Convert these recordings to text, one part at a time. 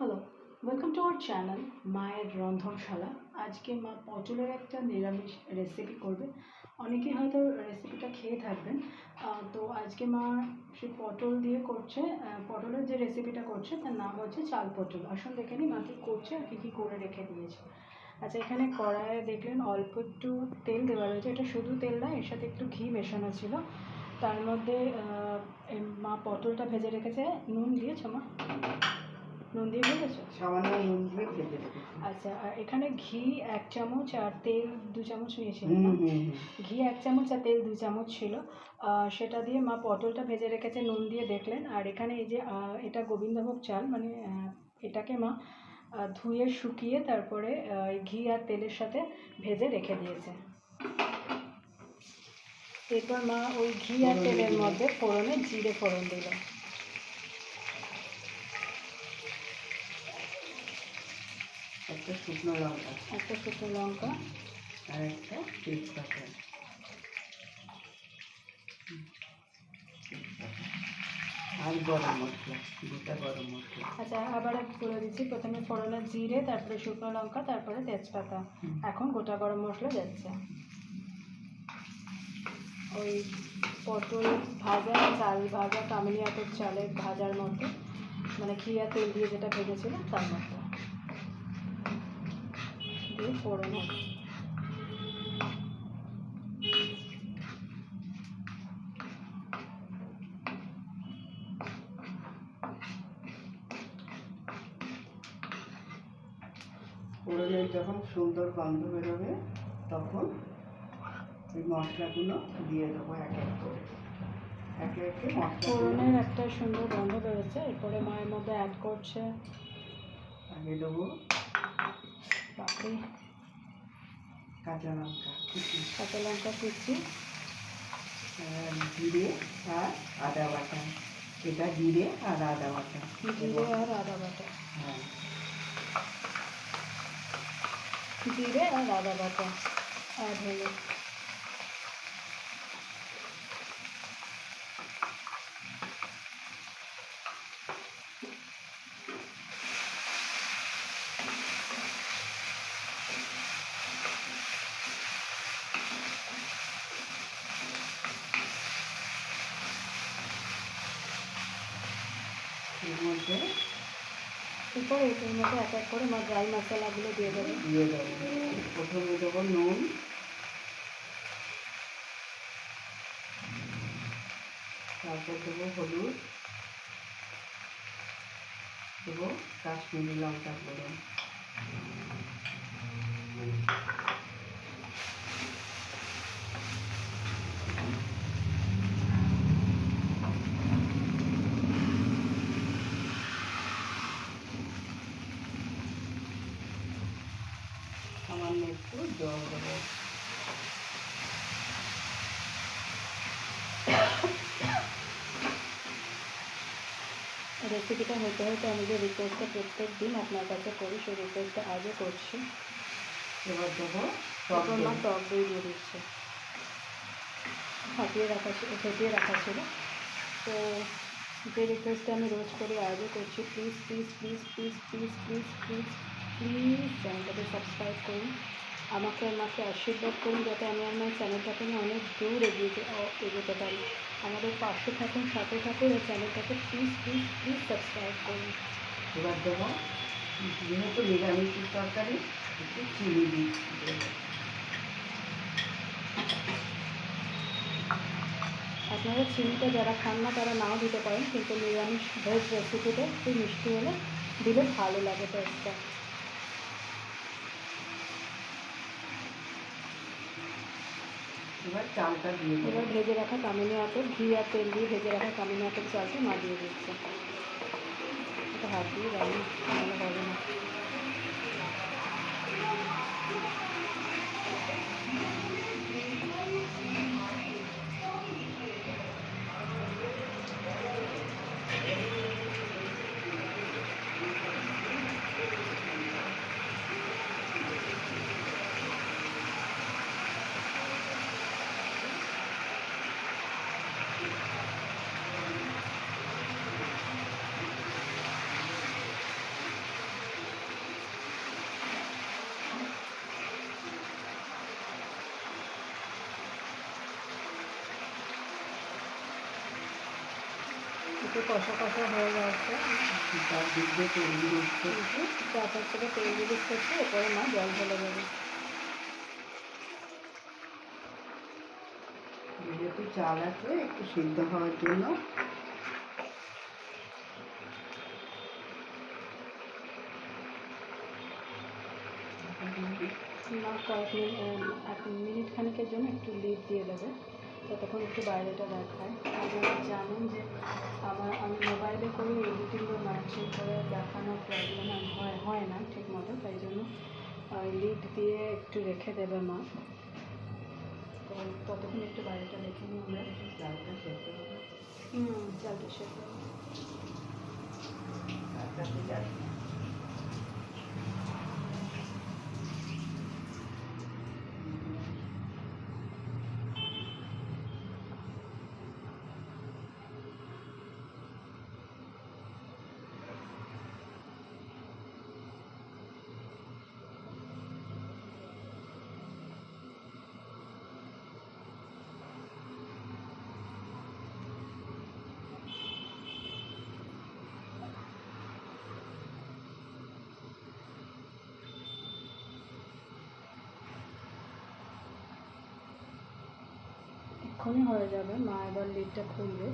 Hello welcome to our channel মায়ের রন্ধনশালা আজকে মা পটলের একটা নিরামিষ রেসিপি করবে। অনেকেই হয়তো রেসিপিটা খেয়ে থাকবেন। তো আজকে মা সে পটল দিয়ে করছে পটলের যে রেসিপিটা করছে, তার নাম হচ্ছে চাল পটল। আসুন দেখে নিই মা কী করছে আর কী কী করে রেখে দিয়েছে। আচ্ছা এখানে কড়াইয়ে দেখলেন অল্প একটু তেল দেওয়া রয়েছে। এটা শুধু তেল না, এর সাথে একটু ঘি মেশানো ছিল। তার মধ্যে মা পটলটা ভেজে রেখেছে। নুন দিয়েছ মা। নুন দিয়ে ভেজেছো সামান্য নুন দিয়ে ভেজে আচ্ছা আর এখানে ঘি এক চামচ আর তেল দু চামচ নিয়েছিলাম না? হুম হুম। ঘি এক চামচ আর তেল দু চামচ ছিল। সেটা দিয়ে মা পটলটা ভেজে রেখেছে নুন দিয়ে দেখলেন। আর এখানে এই যে এটা গোবিন্দভোগ চাল মানে এটাকে মা ধুয়ে শুকিয়ে তারপরে ঘি আর তেলের সাথে ভেজে রেখে দিয়েছে। এরপর মা ওই ঘি আর তেলের মধ্যে ফোড়নে জিরে ফোড়ন দিল একটা শুকনো লঙ্কা। একটা শুকনো লঙ্কা। আর একটা তেজপাতা। আর গরম মশলা গোটা গরম মশলা। আচ্ছা আবার বলে দিচ্ছি প্রথমে ফোড়নে জিরে তারপরে শুকনো লঙ্কা তারপরে তেজপাতা। এখন গোটা গরম মশলা যাচ্ছে। ওই পটল ভাজা চাল ভাজা কামিনী আতর চালের ভাজার মধ্যে মানে ঘিয়া তেল দিয়ে যেটা ভেজেছিল তার মধ্যে। দিয়ে ফোড়ন হবে। ফোড়নের যখন সুন্দর গন্ধ বেরোবে তখন ওই মশলাগুলো দিয়ে দেবো এক এক করে। একে একে ফোড়নের একটা সুন্দর গন্ধ বেরোচ্ছে এরপরে মায়ের মধ্যে অ্যাড করছে। আগে দেবো বাকি কাঁচা লঙ্কা কুচি। কাঁচা লঙ্কা কুচি। জিরে আর আদা বাটা। এটা জিরে আর আদা বাটা। জিরে আর আদা বাটা। হ্যাঁ। জিরে আর আদা বাটা। আর হলো এর মধ্যে। এরপর এটার মধ্যে এক এক করে আমার ড্রাই মশলাগুলো দিয়ে দেবো। দিয়ে দেবো। প্রথমে দেবো নুন। তারপর দেবো হলুদ। দেবো কাশ্মীরি লঙ্কা গুঁড়ো। জল দেবো রেসিপিটা হতে হতে আমি যে রিকোয়েস্টটা প্রত্যেক দিন আপনার কাছে করি সেই রিকোয়েস্টটা আজও করছি। এবার দেবো টক এরপর মা। টক দই দিয়ে দিচ্ছে। ফাটিয়ে রাখা ছিল ফেটিয়ে রাখা ছিল। তো যে রিকোয়েস্টটা আমি রোজ করি আজও করছি। Please please please please please please please please চ্যানেলটাকে সাবস্ক্রাইব করুন। আমাকে আমাকে আশীর্বাদ করুন যাতে আমি আমার চ্যানেলটাকে নিয়ে অনেক দূর এগিয়ে এগোতে পারি। আমাদের পাশে থাকুন সাথে থাকুন এই চ্যানেলটাকে প্লিজ প্লিজ প্লিজ সাবস্ক্রাইব করুন। এবার দেবো যেহেতু নিরামিষের তরকারি একটু চিনি দিই। আপনারা চিনিটা যারা খান না তারা নাও দিতে পারেন কিন্তু নিরামিষ ভেজ রেসিপিতে একটু মিষ্টি হলে দিলে ভালো লাগে টেস্টটা এবার চালটা দিয়ে এবার ভেজে রাখা কামিনি আতর ঘি আর তেল দিয়ে ভেজে রাখা কামিনি আতর চালটা মা দিয়ে দিচ্ছে। এটা হাত দিয়ে রান্না, ভালো হবে না। একটু কষা কষা হয়ে যাচ্ছে তার দিক দিয়ে তৈরি হচ্ছে কিন্তু চাপার থেকে তেল রিলিজ করছে এরপরে মা জল ঢেলে দেবে যেহেতু চাল আছে একটু সিদ্ধ হওয়ার জন্য মা কয়েক মিনিট এক মিনিট খানিকের জন্য একটু লিড দিয়ে দেবে ততক্ষণ একটু বাইরেটা দেখায়। আপনারা জানেন যে আমার আমি মোবাইলে করে এডিটিং বা ম্যাচিং করে দেখানোর প্রবলেম হয় হয় না ঠিক মতো তাই জন্য লিড দিয়ে একটু রেখে দেবে মা। তো ততক্ষণ একটু বাইরেটা দেখে নিই আমরা। চালটা সেদ্ধ হবে। হুম চালটা সেদ্ধ এক্ষুনি হয়ে যাবে মা এবার লিডটা খুলবে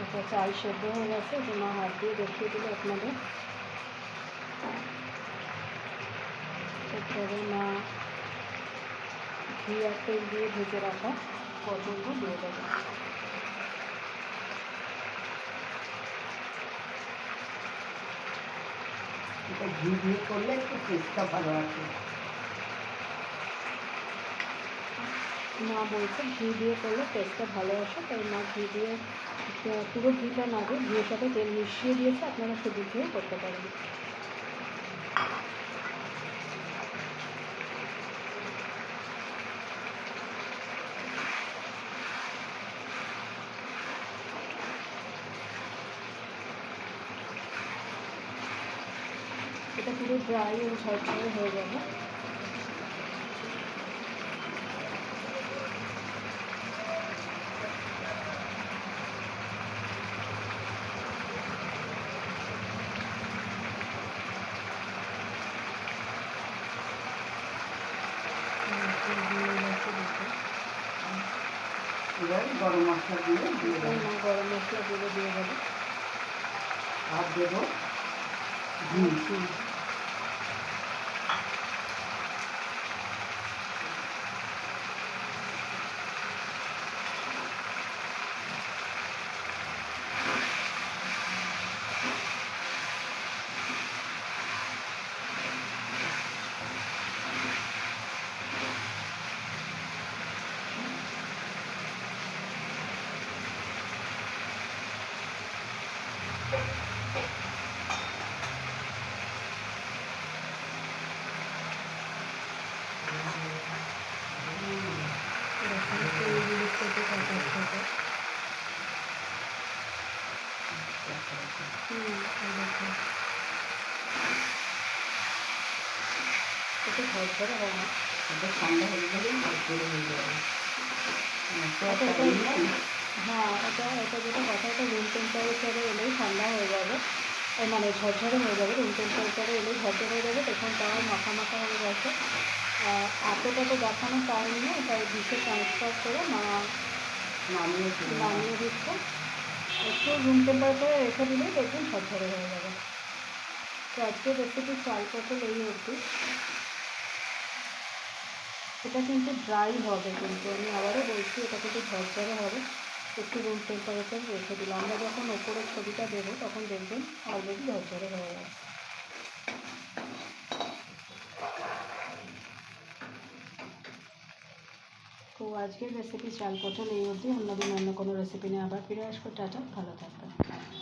আচ্ছা চাল সেদ্ধ হয়ে গেছে যে মা হাত দিয়ে দেখিয়ে দিল আপনাদের। এরপরে মা ঘি আর তেল দিয়ে ভেজে রাখা পটলটা দিয়ে দেবে। ঘি দিয়ে করলে একটু টেস্টটা ভালো আছে মা বলছে ঘি দিয়ে করলে টেস্টটা ভালো আসে, তাই মা ঘি দিয়ে পুরো ঘিটা না দিয়ে ঘিয়ের সাথে তেল মিশিয়ে দিয়েছে, আপনারা শুধু ঘিও করতে পারেন। এটা পুরো ড্রাই ও ঝরঝরে হয়ে যাবে। এবার গরম মশলা দিয়ে দিয়ে দেবো। গরম মশলা গুঁড়ো দিয়ে দেবে। আর দেবো ঘি। একটু ঝরঝরে হয় না এটা ঠান্ডা হয়ে তারপরে হয়ে যাবে হ্যাঁ এটা এটা যেটা কথা এটা রুম টেম্পারেচারে এলেই ঠান্ডা হয়ে যাবে। মানে ঝরঝরে হয়ে যাবে রুম টেম্পারেচারে এলেই ঝরঝরে হয়ে যাবে তখন তাও মাখা মাখা হয়ে গেছে এতটা তো দেখানো টাইম নেই তাই ডিশে ট্রান্সফার করে মা নামিয়ে নামিয়ে দিচ্ছে। একটু রুম টেম্পারেচারে রেখে দিলেই দেখবেন ঝরঝরে হয়ে যাবে। তো আজকের রেসিপি চাল পটল এই অবধি। এটা কিন্তু ড্রাই হবে কিন্তু আমি আবারও বলছি এটা কিন্তু ঝরঝরে হবে। একটু রুম টেম্পারেচার রেখে দিলাম আমরা যখন ওপরের ছবিটা দেবো, তখন দেখবেন অলরেডি ঝরঝরে হয়ে গেছে। তো আজকের রেসিপি চাল পটল এই অবধি। অন্যদিন অন্য কোনো রেসিপি নিয়ে আবার ফিরে আসব। টাটা, ভালো থাকবেন।